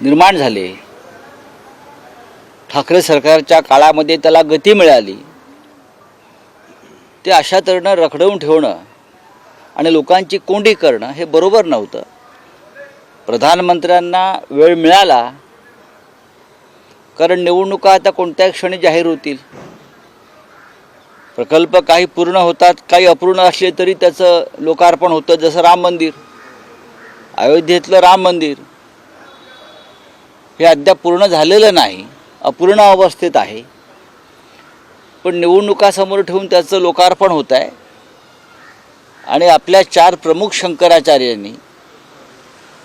निर्माण झाले. ठाकरे सरकारच्या काळामध्ये त्याला गती मिळाली. ते अशा तऱ्हेनं रखडवून ठेवणं आणि लोकांची कोंडी करणं हे बरोबर नव्हतं. प्रधानमंत्र्यांना वेळ मिळाला. कारण निवडणुका आता कोणत्याही क्षणी जाहीर होतील. प्रकल्प काही पूर्ण होतात काही अपूर्ण असले तरी त्याचं लोकार्पण होतं जसं राम मंदिर. अयोध्येतलं राम मंदिर. हे अद्याप पूर्ण झालेलं नाही. अपूर्ण अवस्थेत आहे. पण निवडणुका समोर ठेवून त्याचं लोकार्पण होत आहे. आणि आपल्या चार प्रमुख शंकराचार्यांनी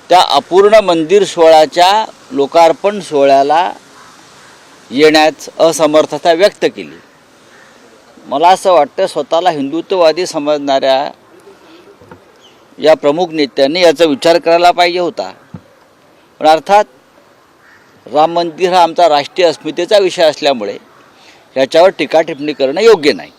त्या अपूर्ण मंदिर सोहळ्याच्या लोकार्पण सोहळ्याला येण्यास असमर्थता व्यक्त केली. मला असं वाटतं स्वतःला हिंदुत्ववादी समजणाऱ्या या प्रमुख नेत्यांनी याचा विचार करायला पाहिजे होता. पण अर्थात राम मंदिर हा आमचा राष्ट्रीय अस्मितेचा विषय असल्यामुळे याच्यावर टीका टिप्पणी करणं योग्य नाही.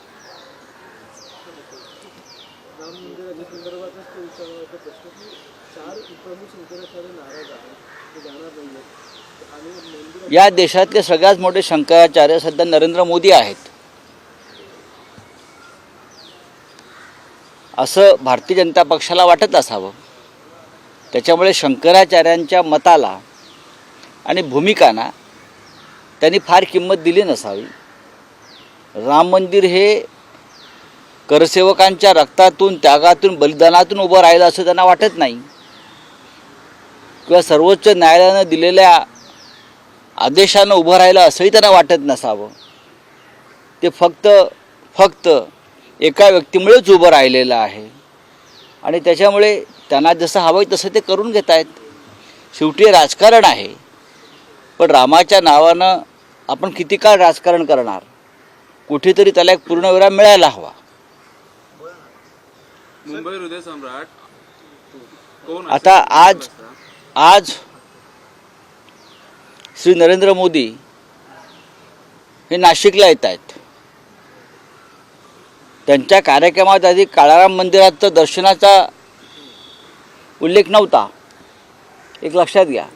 या देशातले सगळ्यात मोठे शंकराचार्य सध्या नरेंद्र मोदी आहेत. असं भारतीय जनता पक्षाला वाटत असावं. त्याच्यामुळे शंकराचार्यांच्या मताला आणि भूमिकांना त्यांनी फार किंमत दिली नसावी. राम मंदिर हे करसेवकांच्या रक्तातून त्यागातून बलिदानातून उभं राहिलं असं त्यांना वाटत नाही. किंवा सर्वोच्च न्यायालयानं दिलेल्या आदेशानं उभं राहिलं असंही त्यांना वाटत नसावं. ते फक्त फक्त एका व्यक्तीमुळेच उभं राहिलेलं आहे. आणि त्याच्यामुळे त्यांना जसं हवं आहे तसं ते करून घेत आहेत शेवटी राजकारण आहे. पण रामाच्या नावानं आपण किती काळ राजकारण करणार? कुठेतरी त्याला एक पूर्णविराम मिळायला हवा. मुंबई हृदय सम्राट आता आज आज श्री नरेंद्र मोदी हे नाशिकला येत आहेत. त्यांच्या कार्यक्रमात आधी काळाराम मंदिराचं दर्शनाचा उल्लेख नव्हता. एक लक्षात घ्या.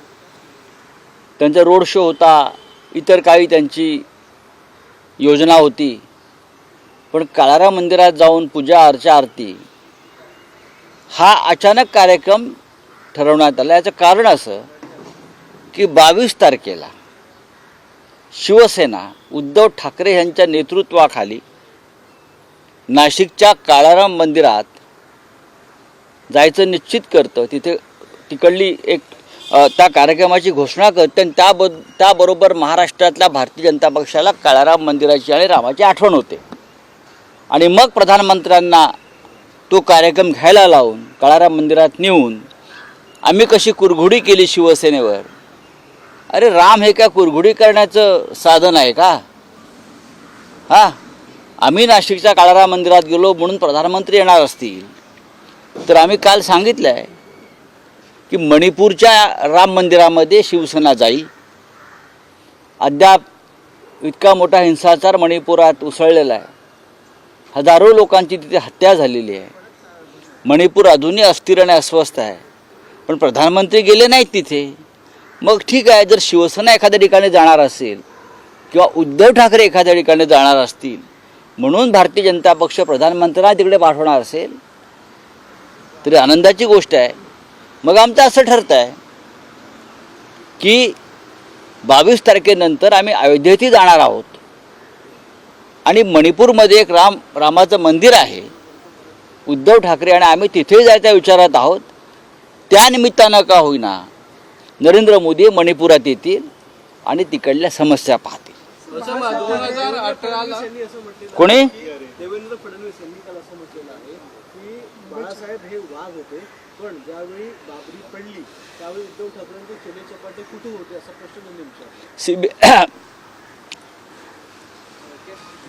त्यांचा रोड शो होता इतर काही त्यांची योजना होती. पण काळाराम मंदिरात जाऊन पूजा अर्चा आरती हा अचानक कार्यक्रम ठरवण्यात आला. याचं कारण असं की बावीस तारखेला शिवसेना उद्धव ठाकरे यांच्या नेतृत्वाखाली नाशिकच्या काळाराम मंदिरात जायचं निश्चित करतं. तिथे तिकडली एक त्या कार्यक्रमाची घोषणा करते आणि त्याब त्याबरोबर महाराष्ट्रातल्या भारतीय जनता पक्षाला काळाराम मंदिराची आणि रामाची आठवण होते. आणि मग प्रधानमंत्र्यांना तो कार्यक्रम घ्यायला लावून काळाराम मंदिरात नेऊन आम्ही कशी कुरघुडी केली शिवसेनेवर? अरे राम हे काय कुरघुडी करण्याचं साधन आहे का? हां? आम्ही नाशिकच्या काळाराम मंदिरात गेलो म्हणून प्रधानमंत्री येणार असतील. तर आम्ही काल सांगितलं आहे की मणिपूरच्या राम मंदिरामध्ये शिवसेना जाईल. अद्याप इतका मोठा हिंसाचार मणिपुरात उसळलेला आहे. हजारो लोकांची तिथे हत्या झालेली आहे. मणिपूर अजूनही अस्थिर आणि अस्वस्थ आहे. पण प्रधानमंत्री गेले नाहीत तिथे. मग ठीक आहे जर शिवसेना एखाद्या ठिकाणी जाणार असेल किंवा उद्धव ठाकरे एखाद्या ठिकाणी जाणार असतील म्हणून भारतीय जनता पक्ष प्रधानमंत्र्यांना तिकडे पाठवणार असेल तरी आनंदाची गोष्ट आहे. मग आमचं असं ठरतं आहे की बावीस तारखेनंतर आम्ही अयोध्येतही जाणार आहोत. आणि मणिपूरमध्ये एक राम रामाचं मंदिर आहे उद्धव ठाकरे आणि आम्ही तिथे जायच्या विचारात आहोत. त्या निमित्तानं का होईना नरेंद्र मोदी मणिपुरात येतील आणि तिकडल्या समस्या पाहतील. कोणी? देवेंद्र फडणवीस यांनी काल असं म्हटलेलं आहे की बाळासाहेब हे वाघ होते. पण ज्यावेळी बाबरी पडली त्यावेळी उद्धव ठाकरेंचे चेले चपाटे कुठे होते असा प्रश्न त्यांनी विचारला. सी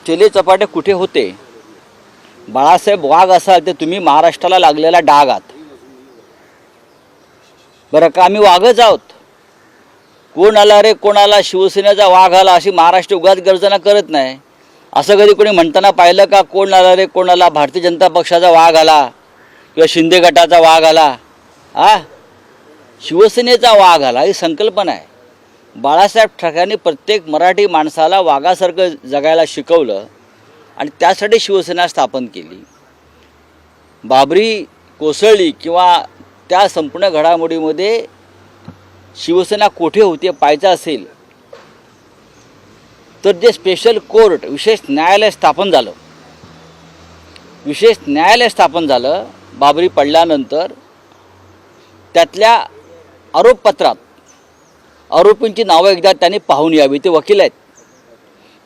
चेले चपाटे कुठे होते? बाळासाहेब वाघ असाल तर तुम्ही महाराष्ट्राला लागलेला डाग आहात. बरं का आम्ही वाघच आहोत. कोण आला रे कोणाला शिवसेनेचा वाघ आला अशी महाराष्ट्र उगाच गर्जना करत नाही. असं कधी कोणी म्हणताना पाहिलं का कोण आला रे कोणाला भारतीय जनता पक्षाचा वाघ आला. किंवा शिंदे गटाचा वाघ आला आ शिवसेनेचा वाघ आला ही संकल्पना आहे. बाळासाहेब ठाकरेंनी प्रत्येक मराठी माणसाला वाघासारखं जगायला शिकवलं आणि त्यासाठी शिवसेना स्थापन केली. बाबरी कोसळली किंवा त्या संपूर्ण घडामोडीमध्ये शिवसेना कोठे होती पाहायचं असेल तर जे स्पेशल कोर्ट विशेष न्यायालय स्थापन झालं. विशेष न्यायालय स्थापन झालं बाबरी पडल्यानंतर त्यातल्या आरोपपत्रात आरोपींची नावं एकदा त्यांनी पाहून यावी ते वकील आहेत.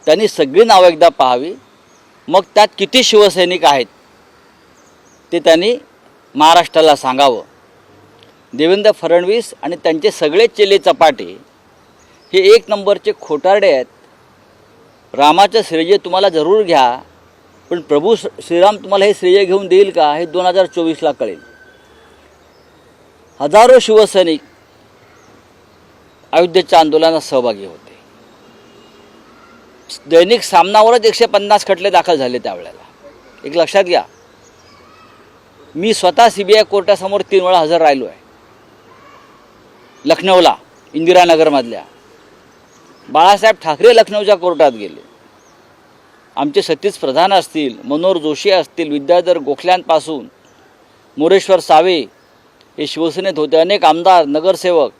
त्यांनी सगळी नावं एकदा पाहावी. मग त्यात किती शिवसैनिक आहेत ते त्यांनी महाराष्ट्राला सांगावं. देवेंद्र फडणवीस आणि त्यांचे सगळे चेले चपाटे हे एक नंबरचे खोटारडे आहेत. रामाचं श्रेय तुम्हाला जरूर घ्या. पण प्रभू श्रीराम तुम्हाला हे श्रेय घेऊन देईल का? हे दोन हजार चोवीसला कळेल. हजारो शिवसैनिक अयोध्येच्या आंदोलनात सहभागी होते. दैनिक सामनावरच एकशे पन्नास खटले दाखल झाले त्यावेळेला. एक लक्षात घ्या. मी स्वतः सी बी आय कोर्टासमोर तीन वेळा हजर राहिलो आहे लखनौला इंदिरानगरमधल्या बाळासाहेब ठाकरे लखनौच्या कोर्टात गेले. आमचे सतीश प्रधान असतील मनोहर जोशी असतील विद्याधर गोखल्यांपासून मोरेश्वर सावे हे शिवसेनेत होते अनेक आमदार नगरसेवक.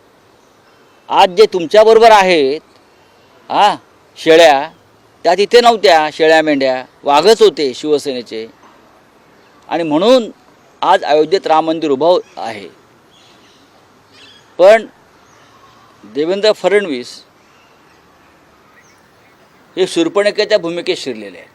आज जे तुमच्याबरोबर आहेत हा शेळ्या त्या तिथे नव्हत्या शेळ्या मेंढ्या वाघच होते शिवसेनेचे. आणि म्हणून आज अयोध्येत राम मंदिर उभं आहे. पण देवेंद्र फडणवीस हे शूर्पणखेच्या भूमिकेत शिरलेले आहेत.